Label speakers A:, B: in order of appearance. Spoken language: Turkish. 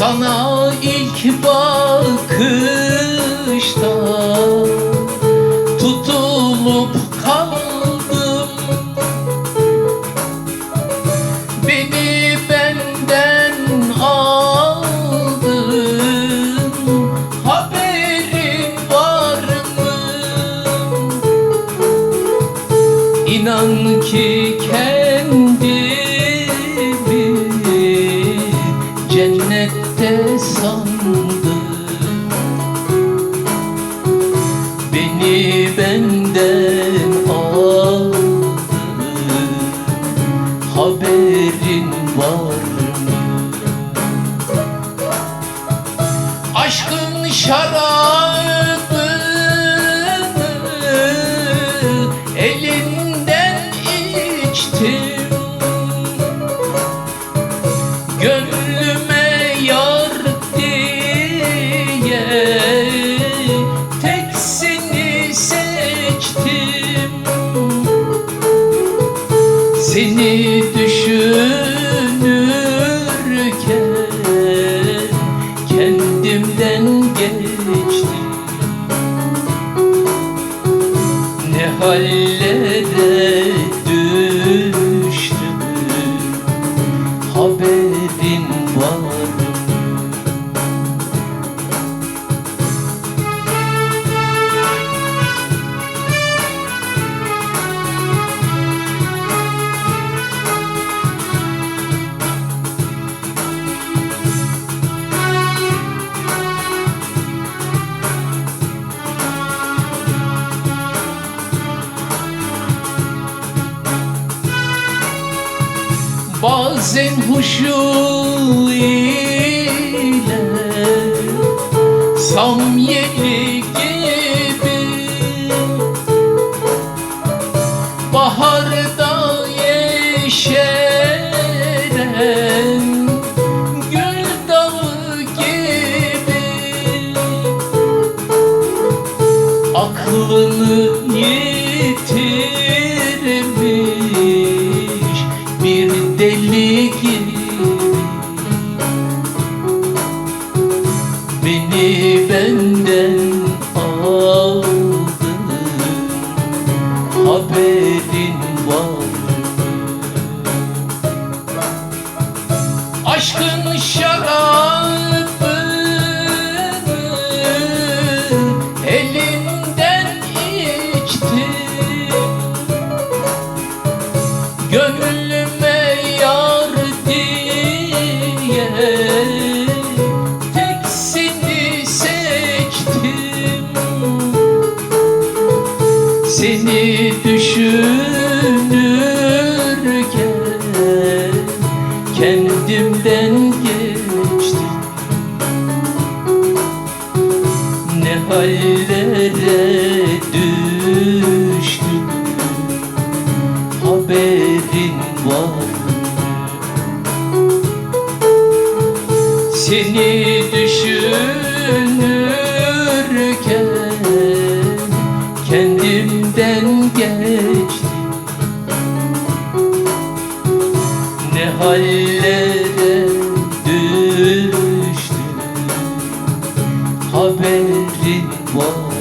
A: Sana ilk bakışta tutulup kaldım Beni benden aldın Haberin var mı? İnan ki kendimi Haberin var mı? Aşkın şarabını elinden içtim Gönlüme yar Seni düşünürken kendimden geçtim. Ne hallere Bazen huşu ile Samyeli gibi Baharda yeşeren Gül dağı gibi aklını yitirmiş deli gibi beni benden aldın haberin var? Aşkın şarabını elinden içtim Gönlüme kendimden geçtim Ne hallere düştüm haberin var? Seni düşünürken kendimden geçtim Ne hallere haberim var